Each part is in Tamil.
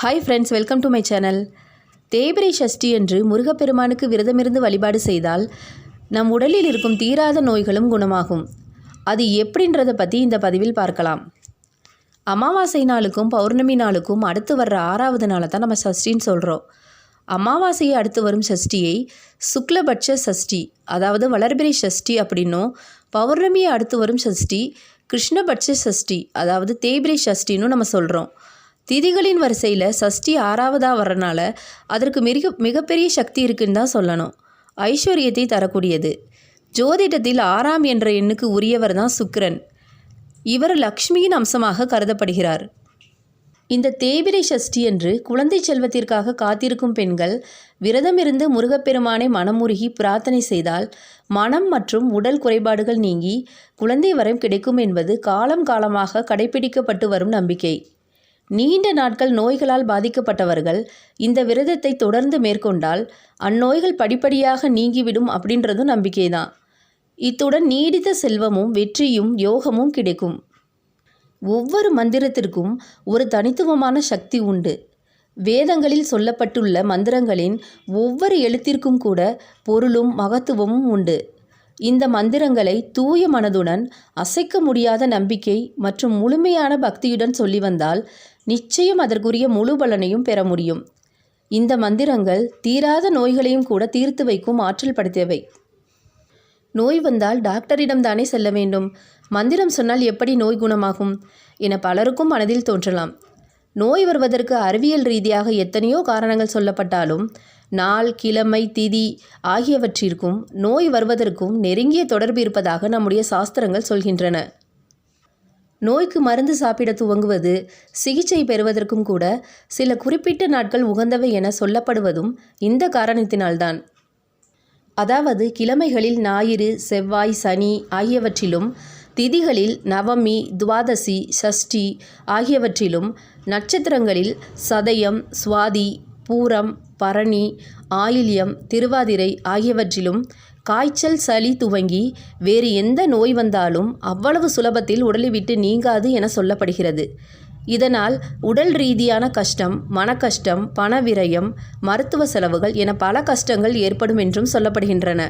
Hi friends welcome to my channel தேய்பிரை சஷ்டி என்று முருகப்பெருமானுக்கு விரதமிருந்து வழிபாடு செய்தால் நம் உடலில் இருக்கும் தீராத நோய்களும் குணமாகும். அது எப்படின்றத பற்றி இந்த பதிவில் பார்க்கலாம். அமாவாசை நாளுக்கும் பௌர்ணமி நாளுக்கும் அடுத்து வர்ற ஆறாவது நாளை தான் நம்ம சஷ்டின்னு சொல்கிறோம் அமாவாசையை அடுத்து வரும் சஷ்டியை சுக்லபட்ச சஷ்டி அதாவது வளர்பிறை சஷ்டி அப்படின்னும் பௌர்ணமியை அடுத்து வரும் சஷ்டி கிருஷ்ணபட்ச சஷ்டி அதாவது தேய்பிரை சஷ்டின்னு நம்ம சொல்கிறோம் திதிகளின் வரிசையில் சஷ்டி ஆறாவதாக வர்றனால அதற்கு மிக மிகப்பெரிய சக்தி இருக்குன்னு தான் சொல்லணும். ஐஸ்வர்யத்தை தரக்கூடியது. ஜோதிடத்தில் ஆறாம் என்ற எண்ணுக்கு உரியவர் தான் சுக்கிரன். இவர் லக்ஷ்மியின் அம்சமாக கருதப்படுகிறார். இந்த தேய்பிரை சஷ்டி என்று குழந்தை செல்வத்திற்காக காத்திருக்கும் பெண்கள் விரதமிருந்து முருகப்பெருமானை மனமுருகி பிரார்த்தனை செய்தால் மனம் மற்றும் உடல் குறைபாடுகள் நீங்கி குழந்தை வரம் கிடைக்கும் என்பது காலம் காலமாக கடைபிடிக்கப்பட்டு வரும் நம்பிக்கை. நீண்ட நாட்கள் நோய்களால் பாதிக்கப்பட்டவர்கள் இந்த விரதத்தை தொடர்ந்து மேற்கொண்டால் அந்நோய்கள் படிப்படியாக நீங்கிவிடும் அப்படின்றதும் நம்பிக்கைதான். இத்துடன் நீடித்த செல்வமும் வெற்றியும் யோகமும் கிடைக்கும். ஒவ்வொரு மந்திரத்திற்கும் ஒரு தனித்துவமான சக்தி உண்டு. வேதங்களில் சொல்லப்பட்டுள்ள மந்திரங்களின் ஒவ்வொரு எழுத்திற்கும் கூட பொருளும் மகத்துவமும் உண்டு. இந்த மந்திரங்களை தூய மனதுடன் அசைக்க முடியாத நம்பிக்கை மற்றும் முழுமையான பக்தியுடன் சொல்லி வந்தால் நிச்சயம் அதற்குரிய முழு பலனையும் பெற முடியும். இந்த மந்திரங்கள் தீராத நோய்களையும் கூட தீர்த்து வைக்கும் ஆற்றல் படைத்தவை. நோய் வந்தால் டாக்டரிடம் தானே செல்ல வேண்டும். மந்திரம் சொன்னால் எப்படி நோய் குணமாகும்? என பலருக்கும் மனதில் தோன்றலாம். நோய் வருவதற்கு அறிவியல் ரீதியாக எத்தனையோ காரணங்கள் சொல்லப்பட்டாலும் நாள் கிழமை திதி ஆகியவற்றிற்கும் நோய் வருவதற்கும் நெருங்கிய தொடர்பு இருப்பதாக நம்முடைய சாஸ்திரங்கள் சொல்கின்றன. நோய்க்கு மருந்து சாப்பிட துவங்குவது சிகிச்சை பெறுவதற்கும் கூட சில குறிப்பிட்ட நாட்கள் உகந்தவை என சொல்லப்படுவதும் இந்த காரணத்தினால்தான். அதாவது கிழமைகளில் ஞாயிறு செவ்வாய் சனி ஆகியவற்றிலும் திதிகளில் நவமி துவாதசி சஷ்டி ஆகியவற்றிலும் நட்சத்திரங்களில் சதயம் சுவாதி பூரம் பரணி ஆயில்யம் திருவாதிரை ஆகியவற்றிலும் காய்ச்சல் சளி துவங்கி வேறு எந்த நோய் வந்தாலும் அவ்வளவு சுலபத்தில் உடலை விட்டு நீங்காது என சொல்லப்படுகிறது. இதனால் உடல் ரீதியான கஷ்டம் மனக்கஷ்டம் பண விரயம் மருத்துவ செலவுகள் என பல கஷ்டங்கள் ஏற்படும் என்றும் சொல்லப்படுகின்றன.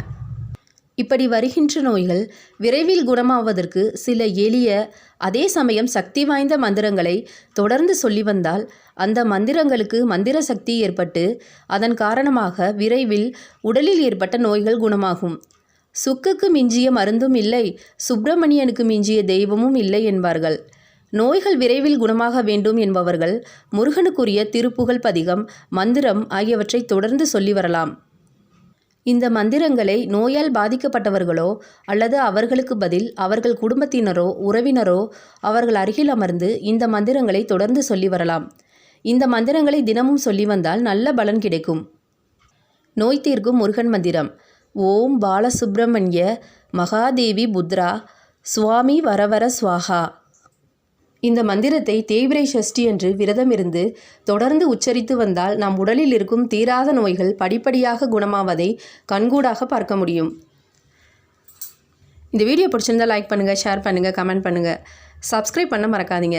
இப்படி வருகின்ற நோய்கள் விரைவில் குணமாவதற்கு சில எளிய அதே சமயம் சக்தி வாய்ந்த மந்திரங்களை தொடர்ந்து சொல்லி வந்தால் அந்த மந்திரங்களுக்கு மந்திர சக்தி ஏற்பட்டு அதன் காரணமாக விரைவில் உடலில் ஏற்பட்ட நோய்கள் குணமாகும். சுக்குக்கு மிஞ்சிய மருந்தும் இல்லை சுப்பிரமணியனுக்கு மிஞ்சிய தெய்வமும் இல்லை என்பார்கள். நோய்கள் விரைவில் குணமாக வேண்டும் என்பவர்கள் முருகனுக்குரிய திருப்புகழ் பதிகம் மந்திரம் ஆகியவற்றை தொடர்ந்து சொல்லி வரலாம். இந்த மந்திரங்களை நோயால் பாதிக்கப்பட்டவர்களோ அல்லது அவர்களுக்கு பதில் அவர்கள் குடும்பத்தினரோ உறவினரோ அவர்கள் அருகில் அமர்ந்து இந்த மந்திரங்களை தொடர்ந்து சொல்லி வரலாம். இந்த மந்திரங்களை தினமும் சொல்லி வந்தால் நல்ல பலன் கிடைக்கும். நோய் தீர்க்கும் முருகன் மந்திரம். ஓம் பாலசுப்பிரமணிய மகாதேவி புத்ரா சுவாமி வரவர சுவாகா. இந்த மந்திரத்தை தேய்பிரை சஷ்டி என்று விரதமிருந்து தொடர்ந்து உச்சரித்து வந்தால் நம் உடலில் இருக்கும் தீராத நோய்கள் படிப்படியாக குணமாவதை கண்கூடாக பார்க்க முடியும். இந்த வீடியோ பிடிச்சிருந்தால் லைக் பண்ணுங்கள் ஷேர் பண்ணுங்கள் கமெண்ட் பண்ணுங்கள் சப்ஸ்கிரைப் பண்ண மறக்காதீங்க.